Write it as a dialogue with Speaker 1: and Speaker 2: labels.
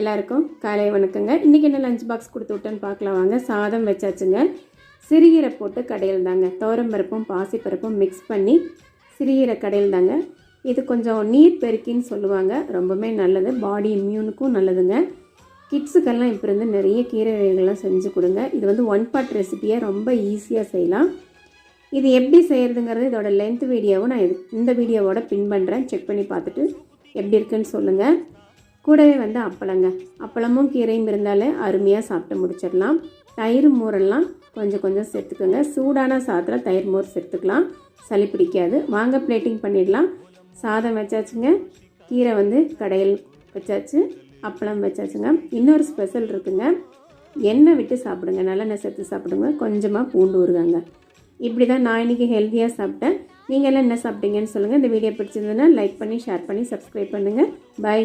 Speaker 1: எல்லாருக்கும் காலை வணக்கங்க. இன்றைக்கி என்ன லஞ்ச் பாக்ஸ் கொடுத்து விட்டேன்னு பார்க்கலாம் வாங்க. சாதம் வச்சாச்சுங்க. சிறுகீரை போட்டு கடையில் தாங்க தோரம்பருப்பும் பாசிப்பருப்பும் மிக்ஸ் பண்ணி சிறுகீரை கடையில் தாங்க இது கொஞ்சம் நீர் பெருக்கின்னு சொல்லுவாங்க. ரொம்பவுமே நல்லது. பாடி இம்யூனுக்கும் நல்லதுங்க. கிட்ஸுக்கெல்லாம் இப்போ இருந்து நிறைய கீரை வகைகள்லாம் செஞ்சு கொடுங்க. இது வந்து ஒன் பார்ட் ரெசிபியை ரொம்ப ஈஸியாக செய்யலாம். இது எப்படி செய்கிறதுங்கிறது இதோட லென்த் வீடியோவும் நான் இந்த வீடியோவோட பின் பண்ணுறேன் செக் பண்ணி பார்த்துட்டு எப்படி இருக்குன்னு சொல்லுங்கள் கூடவே வந்து அப்பளங்க. அப்பளமும் கீரையும் இருந்தாலே அருமையாக சாப்பிட்டு முடிச்சிடலாம். தயிர் மோரெல்லாம் கொஞ்சம் கொஞ்சம் சேர்த்துக்கோங்க. சூடான சாதத்தில் தயிர் மோர் சேர்த்துக்கலாம். சளி பிடிக்காது. வாங்க பிளேட்டிங் பண்ணிடலாம். சாதம் வச்சாச்சுங்க. கீரை வந்து கடையில் வச்சாச்சு. அப்பளம் வச்சாச்சுங்க. இன்னொரு ஸ்பெஷல் இருக்குங்க. எண்ணெய் விட்டு சாப்பிடுங்க. நல்லெண்ணெய் சேர்த்து சாப்பிடுங்க. கொஞ்சமாக பூண்டு ஊறுகாங்க. இப்படி தான் நான் இன்றைக்கி ஹெல்த்தியாக சாப்பிட்டேன். நீங்கள் எல்லாம் என்ன சாப்பிட்டீங்கன்னு சொல்லுங்கள் இந்த வீடியோ பிடிச்சிருந்ததுன்னா லைக் பண்ணி ஷேர் பண்ணி சப்ஸ்கிரைப் பண்ணுங்கள் பை